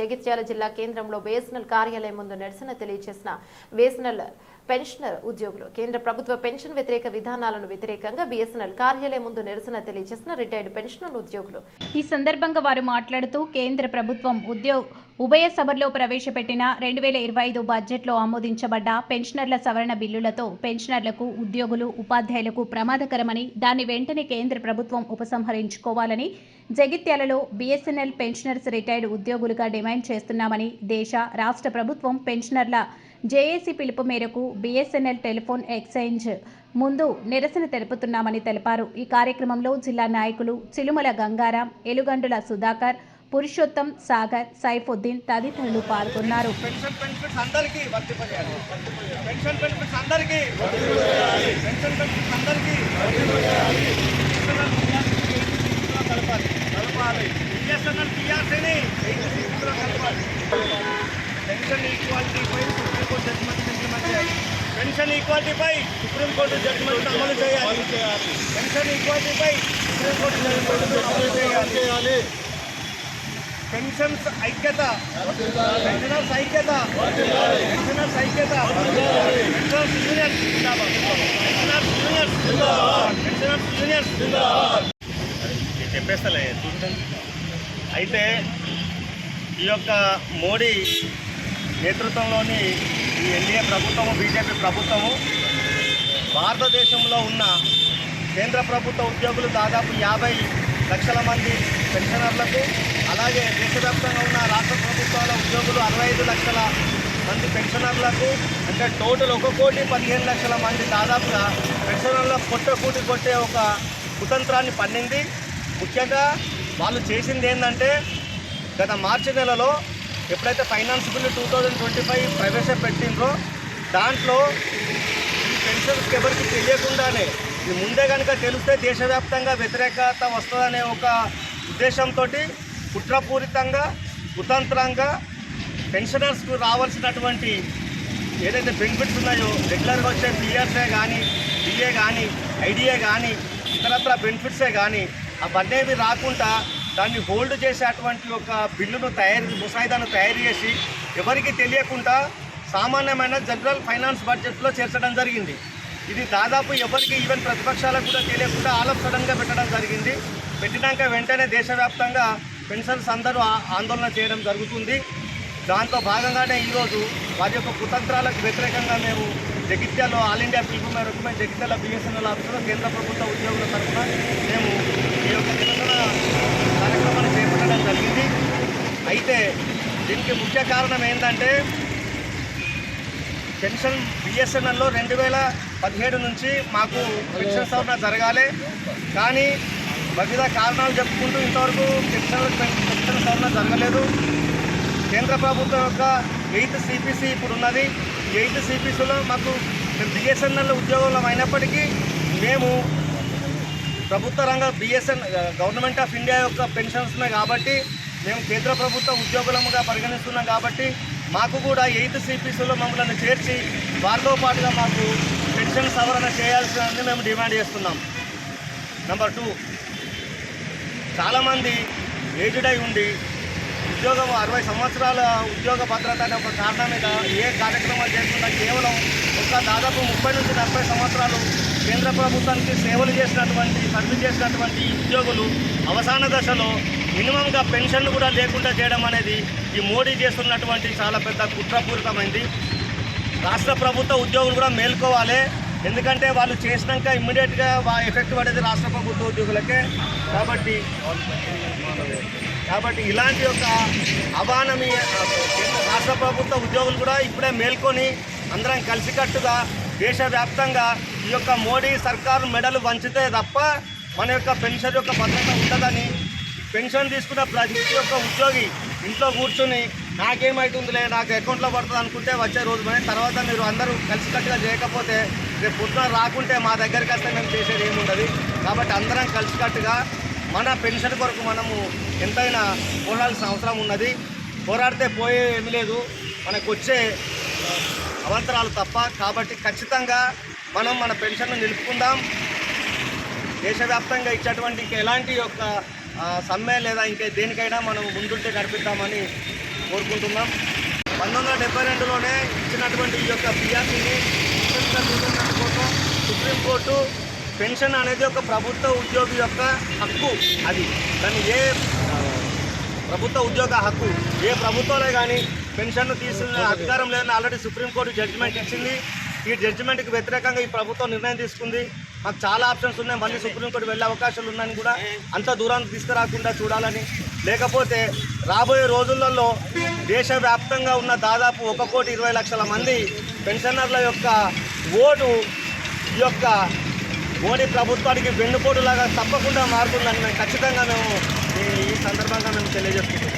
జగిత్యాల జిల్లా కేంద్రంలో బిఎస్ఎన్ఎల్ కార్యాలయం ముందు నిరసన తెలియజేసిన బిఎస్ఎన్ఎల్ పెన్షనర్ ఉద్యోగులు కేంద్ర ప్రభుత్వ పెన్షన్ వ్యతిరేక విధానాలను వ్యతిరేకంగా బిఎస్ఎన్ఎల్ కార్యాలయం ముందు నిరసన తెలియజేసిన రిటైర్డ్ పెన్షనర్ ఉద్యోగులు. ఈ సందర్భంగా వారు మాట్లాడుతూ కేంద్ర ప్రభుత్వం ఉద్యోగ ఉభయ సభల్లో ప్రవేశపెట్టిన రెండు వేల ఇరవై ఐదు బడ్జెట్లో ఆమోదించబడ్డ పెన్షనర్ల సవరణ బిల్లులతో పెన్షనర్లకు ఉద్యోగులు ఉపాధ్యాయులకు ప్రమాదకరమని దాన్ని వెంటనే కేంద్ర ప్రభుత్వం ఉపసంహరించుకోవాలని జగిత్యాలలో బీఎస్ఎన్ఎల్ పెన్షనర్స్ రిటైర్డ్ ఉద్యోగులుగా డిమాండ్ చేస్తున్నామని దేశ రాష్ట్ర ప్రభుత్వం పెన్షనర్ల జేఏసీ పిలుపు మేరకు బీఎస్ఎన్ఎల్ టెలిఫోన్ ఎక్స్చేంజ్ ముందు నిరసన తెలుపుతున్నామని తెలిపారు. ఈ కార్యక్రమంలో జిల్లా నాయకులు చిలుమల గంగారాం ఎలుగండుల సుధాకర్ పురుషోత్తం సాగర్ సైఫుద్దీన్ తదితరులు పాల్గొన్నారు. పెన్షన్ బెనిఫిట్స్ అందరికీ వర్తింపజేయాలి. పెన్షన్ బెనిఫిట్స్ అందరికీ పెన్షన్ బెనిఫిట్స్ అందరికీ కలపాలి కలపాలి బిఎస్ఎన్ఎల్ పిఆర్సీని కలపాలి పెన్షన్ ఈక్వాలిటీపై సుప్రీంకోర్టు పెన్షన్ ఈక్వాలిటీపై సుప్రీంకోర్టు జడ్జిమెంట్ అమలు చేయాలి. పెన్షన్ ఈక్వాలిటీపై సుప్రీంకోర్టు జడ్జిమెంట్ అమలు చేయాలి. పెన్షన్స్ ఐక్యత పెన్షనర్స్ ఐక్యత పెన్షనర్స్ ఐక్యత. Pensioners union pensioners union pensioners union చెప్పేస్తలే. అయితే ఈ యొక్క మోడీ నేతృత్వంలోని ఈ ఎన్డీఏ ప్రభుత్వము బీజేపీ ప్రభుత్వము భారతదేశంలో ఉన్న కేంద్ర ప్రభుత్వ ఉద్యోగులు దాదాపు యాభై లక్షల మంది పెన్షనర్లకు అలాగే దేశవ్యాప్తంగా ఉన్న రాష్ట్ర ప్రభుత్వాల ఉద్యోగులు అరవై ఐదు లక్షల మంది పెన్షనర్లకు అంటే టోటల్ ఒక కోటి పదిహేను లక్షల మంది దాదాపుగా పెన్షనర్ల కొట్ట కూటి కొట్టే ఒక కుతంత్రాన్ని పన్నింది. ముఖ్యంగా వాళ్ళు చేసింది ఏంటంటే గత మార్చి నెలలో ఎప్పుడైతే finance bill two thousand twenty five ప్రవేశపెట్టిండ్రో దాంట్లో ఈ పెన్షన్స్ ఎవరికి తెలియకుండానే ఇది ముందే కనుక తెలిస్తే దేశవ్యాప్తంగా వ్యతిరేకత వస్తుందనే ఒక ఉద్దేశంతో కుట్రపూరితంగా కుతంత్రంగా పెన్షనర్స్కు రావాల్సినటువంటి ఏదైతే బెనిఫిట్స్ ఉన్నాయో రెగ్యులర్గా వచ్చే పిఆర్సే కానీ డిఏ కానీ ఐడిఏ కానీ ఇతరత్ర బెనిఫిట్సే కానీ అవన్నీ రాకుండా దాన్ని హోల్డ్ చేసేటువంటి ఒక బిల్లును తయారు ముసాయిదాను తయారు చేసి ఎవరికి తెలియకుండా సామాన్యమైన జనరల్ ఫైనాన్స్ బడ్జెట్లో చేర్చడం జరిగింది. ఇది దాదాపు ఎవరికి ఈవెన్ ప్రతిపక్షాలకు కూడా తెలియకుండా ఆలఫ్ సడన్గా పెట్టడం జరిగింది. పెట్టినాక వెంటనే దేశవ్యాప్తంగా పెన్షన్స్ అందరూ ఆందోళన చేయడం జరుగుతుంది. దాంతో భాగంగానే ఈరోజు వారి యొక్క కుతంత్రాలకు వ్యతిరేకంగా మేము జగిత్యాలో ఆల్ ఇండియా పిలుపు మేరకు మేము జగిత్యాల బిఎస్ఎన్ఎల్ ఆఫీసులో కేంద్ర ప్రభుత్వ ఉద్యోగుల తరఫున మేము ఈ యొక్క నిరసన చేయడం జరిగింది. అయితే దీనికి ముఖ్య కారణం ఏంటంటే పెన్షన్ బిఎస్ఎన్ఎల్లో రెండు వేల పదిహేడు నుంచి మాకు పెన్షన్ సవరణ జరగాలి. కానీ వివిధ కారణాలు చెప్పుకుంటూ ఇంతవరకు పెన్షన్ పెన్షన్ సవరణ జరగలేదు. కేంద్ర ప్రభుత్వం యొక్క ఎయిత్ సిపిసి ఇప్పుడు ఉన్నది. ఎయిత్ సిపిసిలో మాకు బిఎస్ఎన్ఎల్ ఉద్యోగంలో అయినప్పటికీ మేము ప్రభుత్వ రంగ బిఎస్ఎన్ గవర్నమెంట్ ఆఫ్ ఇండియా యొక్క పెన్షన్స్ ఉన్నాయి కాబట్టి మేము కేంద్ర ప్రభుత్వ ఉద్యోగులముగా పరిగణిస్తున్నాం కాబట్టి మాకు కూడా ఎయిత్ సిపిసిలో మమ్మల్ని చేర్చి వారితో పాటుగా మాకు పెన్షన్ సవరణ చేయాల్సిందని మేము డిమాండ్ చేస్తున్నాం. నెంబర్ టూ చాలామంది ఏజ్డ్ అయి ఉండి ఉద్యోగం అరవై సంవత్సరాల ఉద్యోగ భద్రత అనే ఒక కారణం మీద ఏ కార్యక్రమాలు చేయకుండా కేవలం ఒక దాదాపు ముప్పై నుంచి నలభై సంవత్సరాలు కేంద్ర ప్రభుత్వానికి సేవలు చేసినటువంటి సర్వీస్ చేసినటువంటి ఉద్యోగులు అవసాన దశలో మినిమంగా పెన్షన్ కూడా లేకుండా చేయడం అనేది ఈ మోడీ చేస్తున్నటువంటి చాలా పెద్ద కుట్రపూరితమైంది. రాష్ట్ర ప్రభుత్వ ఉద్యోగులు కూడా మేల్కోవాలి. ఎందుకంటే వాళ్ళు చేసినాక ఇమ్మీడియట్గా ఎఫెక్ట్ పడేది రాష్ట్ర ప్రభుత్వ ఉద్యోగులకే. కాబట్టి కాబట్టి ఇలాంటి యొక్క అవానమీ రాష్ట్ర ప్రభుత్వ ఉద్యోగులు కూడా ఇప్పుడే మేల్కొని అందరం కలిసికట్టుగా దేశవ్యాప్తంగా ఈ యొక్క మోడీ సర్కారు మెడలు వంచితే తప్ప మన యొక్క పెన్షన్ యొక్క భద్రత ఉండదని పెన్షన్ తీసుకున్న ప్రతి ఒక్క ఉద్యోగి ఇంట్లో కూర్చుని నాకేమవుతుందిలే నాకు అకౌంట్లో పడుతుంది అనుకుంటే వచ్చే రోజు మరి తర్వాత మీరు అందరూ కలిసికట్టుగా చేయకపోతే రేపు పొద్దున రాకుంటే మా దగ్గరికి వస్తే మేము చేసేది ఏముండదు. కాబట్టి అందరం కలిసికట్టుగా మన పెన్షన్ కొరకు మనము ఎంతైనా పోరాడాల్సిన అవసరం ఉన్నది. పోరాడితే పోయే ఏమి లేదు. మనకు వచ్చే అవంతరాలు తప్ప. కాబట్టి ఖచ్చితంగా మనం మన పెన్షన్ను నిలుపుకుందాం. దేశవ్యాప్తంగా ఇచ్చేటువంటి ఇంకా ఎలాంటి యొక్క సమ్మె లేదా ఇంకా దేనికైనా మనం ముందుంటే నడిపిద్దామని కోరుకుంటున్నాం. పంతొమ్మిది వందల డెబ్బై రెండులోనే ఇచ్చినటువంటి ఈ యొక్క పిఆర్సీని కోసం సుప్రీంకోర్టు పెన్షన్ అనేది ఒక ప్రభుత్వ ఉద్యోగి యొక్క హక్కు అది. దాన్ని ఏ ప్రభుత్వ ఉద్యోగ హక్కు ఏ ప్రభుత్వాలే కానీ పెన్షన్ను తీసుకునే అధికారం లేదని ఆల్రెడీ సుప్రీంకోర్టు జడ్జిమెంట్ ఇచ్చింది. ఈ జడ్జిమెంట్కి వ్యతిరేకంగా ఈ ప్రభుత్వం నిర్ణయం తీసుకుంది. మాకు చాలా ఆప్షన్స్ ఉన్నాయి. మళ్ళీ సుప్రీంకోర్టు వెళ్ళే అవకాశాలు ఉన్నాయని కూడా అంత దూరానికి తీసుకురాకుండా చూడాలని. లేకపోతే రాబోయే రోజులలో దేశవ్యాప్తంగా ఉన్న దాదాపు ఒక కోటి ఇరవై లక్షల మంది పెన్షనర్ల యొక్క ఓటు ఈ యొక్క మోడీ ప్రభుత్వానికి వెన్నుపోటులాగా తప్పకుండా మారుతుందని మేము ఖచ్చితంగా మేము ఈ- ఈ సందర్భంగా మేము తెలియజేస్తున్నాం